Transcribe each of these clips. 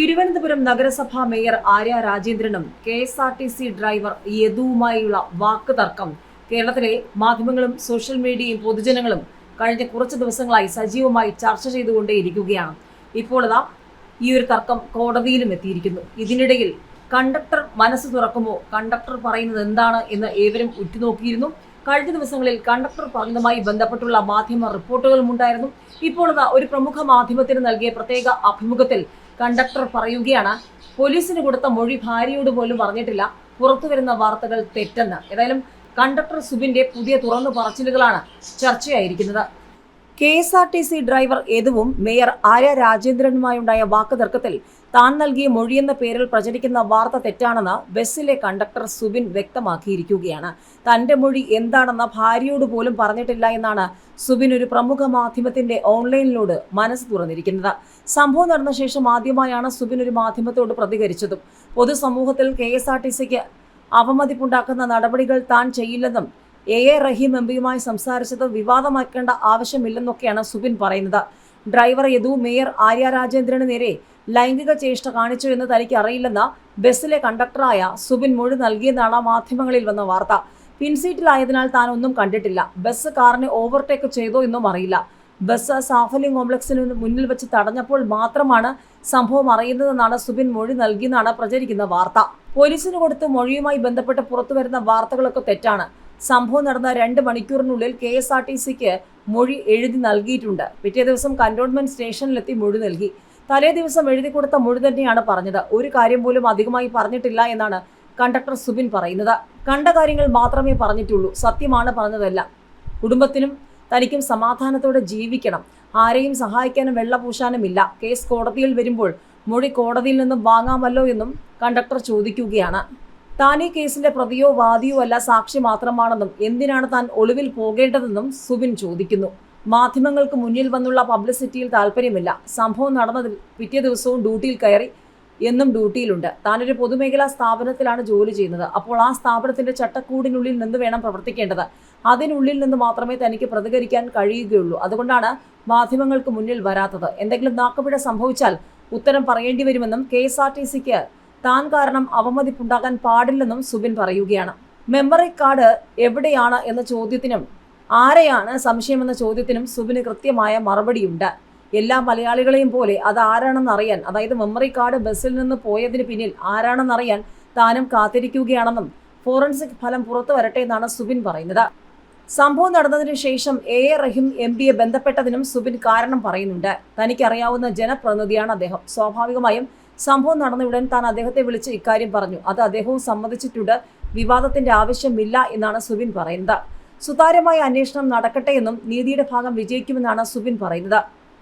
തിരുവനന്തപുരം നഗരസഭാ mayor Arya രാജേന്ദ്രനും K S R T C driver യദുവുമായുള്ള വാക്ക് തർക്കം. കേരളത്തിലെ മാധ്യമങ്ങളും സോഷ്യൽ മീഡിയയും പൊതുജനങ്ങളും കഴിഞ്ഞ കുറച്ച് ദിവസങ്ങളായി സജീവമായി ചർച്ച ചെയ്തുകൊണ്ടേയിരിക്കുകയാണ്. ഇപ്പോൾ ഈ ഒരു തർക്കം കോടതിയിലും എത്തിയിരിക്കുന്നു. ഇതിനിടയിൽ കണ്ടക്ടർ മനസ്സ് തുറക്കുമോ? കണ്ടക്ടർ പറയുന്നത് എന്താണ് എന്ന് ഏവരും ഉറ്റുനോക്കിയിരുന്നു. കഴിഞ്ഞ ദിവസങ്ങളിൽ കണ്ടക്ടർ പറഞ്ഞതുമായി ബന്ധപ്പെട്ടുള്ള മാധ്യമ റിപ്പോർട്ടുകളും ഉണ്ടായിരുന്നു. ഇപ്പോൾ ഒരു പ്രമുഖ മാധ്യമത്തിന് നൽകിയ പ്രത്യേക അഭിമുഖത്തിൽ കണ്ടക്ടർ പറയുകയാണ് പോലീസിന് കൊടുത്ത മൊഴി ഭാര്യയോട് പോലും പറഞ്ഞിട്ടില്ല. പുറത്തു വരുന്ന വാർത്തകൾ തെറ്റെന്ന്. ഏതായാലും കണ്ടക്ടർ സുബിന്റെ പുതിയ തുറന്നു പറച്ചിലുകളാണ് ചർച്ചയായിരിക്കുന്നത്. K S R T C driver യദുവും mayor Arya രാജേന്ദ്രനുമായുണ്ടായ വാക്കുതർക്കത്തിൽ താൻ നൽകിയ മൊഴിയെന്ന പേരിൽ പ്രചരിക്കുന്ന വാർത്ത തെറ്റാണെന്ന് ബസ്സിലെ കണ്ടക്ടർ സുബിൻ വ്യക്തമാക്കിയിരിക്കുകയാണ്. തന്റെ മൊഴി എന്താണെന്ന് ഭാര്യയോട് പോലും പറഞ്ഞിട്ടില്ല എന്നാണ് സുബിൻ ഒരു പ്രമുഖ മാധ്യമത്തിന്റെ ഓൺലൈനിലൂടെ മനസ്സ് തുറന്നിരിക്കുന്നത്. സംഭവം നടന്ന ശേഷം ആദ്യമായാണ് സുബിൻ ഒരു മാധ്യമത്തോട് പ്രതികരിച്ചതും. പൊതുസമൂഹത്തിൽ കെ എസ് ആർ ടി സിക്ക് അവമതിപ്പുണ്ടാക്കുന്ന നടപടികൾ താൻ ചെയ്യില്ലെന്നും എ. എ. റഹീം എം. പിയുമായി സംസാരിച്ചത് വിവാദമാക്കേണ്ട ആവശ്യമില്ലെന്നൊക്കെയാണ് സുബിൻ പറയുന്നത്. ഡ്രൈവർ യദു മേയർ ആര്യ രാജേന്ദ്രന് നേരെ ലൈംഗിക ചേഷ്ട കാണിച്ചു എന്ന് തനിക്ക് അറിയില്ലെന്ന ബസ്സിലെ കണ്ടക്ടറായ സുബിൻ മൊഴി നൽകിയെന്നാണ് മാധ്യമങ്ങളിൽ വന്ന വാർത്ത. പിൻസീറ്റിലായതിനാൽ താൻ ഒന്നും കണ്ടിട്ടില്ല. ബസ് കാറിനെ ഓവർടേക്ക് ചെയ്തോ എന്നും അറിയില്ല. ബസ് സാഫല്യം കോംപ്ലക്സിന് മുന്നിൽ വെച്ച് തടഞ്ഞപ്പോൾ മാത്രമാണ് സംഭവം അറിയുന്നതെന്നാണ് സുബിൻ മൊഴി നൽകിയെന്നാണ് പ്രചരിക്കുന്ന വാർത്ത. പോലീസിന് കൊടുത്ത് മൊഴിയുമായി ബന്ധപ്പെട്ട് പുറത്തുവരുന്ന വാർത്തകളൊക്കെ തെറ്റാണ്. സംഭവം നടന്ന രണ്ട് മണിക്കൂറിനുള്ളിൽ കെ എസ് ആർ ടി സിക്ക് മൊഴി എഴുതി നൽകിയിട്ടുണ്ട്. പിറ്റേ ദിവസം കന്റോൺമെന്റ് സ്റ്റേഷനിലെത്തി മൊഴി നൽകി. തലേ ദിവസം എഴുതി കൊടുത്ത മൊഴി തന്നെയാണ് പറഞ്ഞത്. ഒരു കാര്യം പോലും അധികമായി പറഞ്ഞിട്ടില്ല എന്നാണ് കണ്ടക്ടർ സുബിൻ പറയുന്നത്. കണ്ട കാര്യങ്ങൾ മാത്രമേ പറഞ്ഞിട്ടുള്ളൂ. സത്യമാണ് പറഞ്ഞതല്ല. കുടുംബത്തിനും തനിക്കും സമാധാനത്തോടെ ജീവിക്കണം. ആരെയും സഹായിക്കാനും വെള്ളപൂശാനുമില്ല. കേസ് കോടതിയിൽ വരുമ്പോൾ മൊഴി കോടതിയിൽ നിന്നും വാങ്ങാമല്ലോ എന്നും കണ്ടക്ടർ ചോദിക്കുകയാണ്. താൻ ഈ കേസിന്റെ പ്രതിയോ വാദിയോ അല്ല സാക്ഷി മാത്രമാണെന്നും എന്തിനാണ് താൻ ഒളിവിൽ പോകേണ്ടതെന്നും സുബിൻ ചോദിക്കുന്നു. മാധ്യമങ്ങൾക്ക് മുന്നിൽ വന്നുള്ള പബ്ലിസിറ്റിയിൽ താല്പര്യമില്ല സംഭവം നടന്ന പിറ്റേ ദിവസവും ഡ്യൂട്ടിയിൽ കയറി എന്നും ഡ്യൂട്ടിയിലുണ്ട്. താനൊരു പൊതുമേഖലാ സ്ഥാപനത്തിലാണ് ജോലി ചെയ്യുന്നത്. അപ്പോൾ ആ സ്ഥാപനത്തിന്റെ ചട്ടക്കൂടിനുള്ളിൽ നിന്ന് വേണം പ്രവർത്തിക്കേണ്ടത്. അതിനുള്ളിൽ നിന്ന് മാത്രമേ തനിക്ക് പ്രതികരിക്കാൻ കഴിയുകയുള്ളൂ. അതുകൊണ്ടാണ് മാധ്യമങ്ങൾക്ക് മുന്നിൽ വരാത്തത്. എന്തെങ്കിലും നാക്കുപിഴ സംഭവിച്ചാൽ ഉത്തരം പറയേണ്ടി വരുമെന്നും കെ എസ് ആർ ടി സിക്ക് താൻ കാരണം അവമതിപ്പുണ്ടാകാൻ പാടില്ലെന്നും സുബിൻ പറയുകയാണ്. മെമ്മറി കാർഡ് എവിടെയാണ് എന്ന ചോദ്യത്തിനും ആരെയാണ് സംശയമെന്ന ചോദ്യത്തിനും സുബിന് കൃത്യമായ മറുപടിയുണ്ട്. എല്ലാ മലയാളികളെയും പോലെ അത് ആരാണെന്ന് അറിയാൻ അതായത് മെമ്മറി കാർഡ് ബസ്സിൽ നിന്ന് പോയതിന് പിന്നിൽ ആരാണെന്നറിയാൻ താനും കാത്തിരിക്കുകയാണെന്നും ഫോറൻസിക് ഫലം പുറത്തു വരട്ടെ എന്നാണ് സുബിൻ പറയുന്നത്. സംഭവം നടന്നതിന് ശേഷം എ എ റഹീം എം പിയെ ബന്ധപ്പെട്ടതിനും സുബിൻ കാരണം പറയുന്നുണ്ട്. തനിക്കറിയാവുന്ന ജനപ്രതിനിധിയാണ് അദ്ദേഹം. സ്വാഭാവികമായും സംഭവം നടന്ന ഉടൻ താൻ അദ്ദേഹത്തെ വിളിച്ച് ഇക്കാര്യം പറഞ്ഞു. അത് അദ്ദേഹവും സമ്മതിച്ചിട്ടുണ്ട്. വിവാദത്തിന്റെ ആവശ്യമില്ല എന്നാണ് സുബിൻ പറയുന്നത്. സുതാര്യമായ അന്വേഷണം നടക്കട്ടെ എന്നും നീതിയുടെ ഭാഗം വിജയിക്കുമെന്നാണ് സുബിൻ പറയുന്നത്.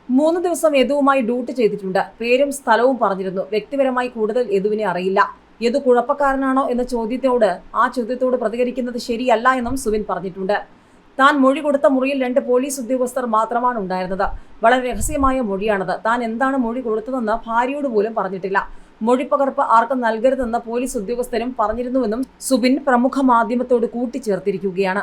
മൂന്ന് ദിവസം യദുവുമായി ഡ്യൂട്ടി ചെയ്തിട്ടുണ്ട്. പേരും സ്ഥലവും പറഞ്ഞിരുന്നു. വ്യക്തിപരമായി കൂടുതൽ യദുവിനെ അറിയില്ല. യദു കുഴപ്പക്കാരനാണോ എന്ന ചോദ്യത്തോട് ആ ചോദ്യത്തോട് പ്രതികരിക്കുന്നത് ശരിയല്ല എന്നും സുബിൻ പറഞ്ഞിട്ടുണ്ട്. താൻ മൊഴി കൊടുത്ത മുറിയിൽ രണ്ട് പോലീസ് ഉദ്യോഗസ്ഥർ മാത്രമാണ് ഉണ്ടായിരുന്നത്. വളരെ രഹസ്യമായ മൊഴിയാണത്. താൻ എന്താണ് മൊഴി കൊടുത്തതെന്ന് ഭാര്യയോട് പോലും പറഞ്ഞിട്ടില്ല. മൊഴിപ്പകർപ്പ് ആർക്കും നൽകരുതെന്ന് പോലീസ് ഉദ്യോഗസ്ഥരും പറഞ്ഞിരുന്നുവെന്നും സുബിൻ പ്രമുഖ മാധ്യമത്തോട് കൂട്ടിച്ചേർത്തിരിക്കുകയാണ്.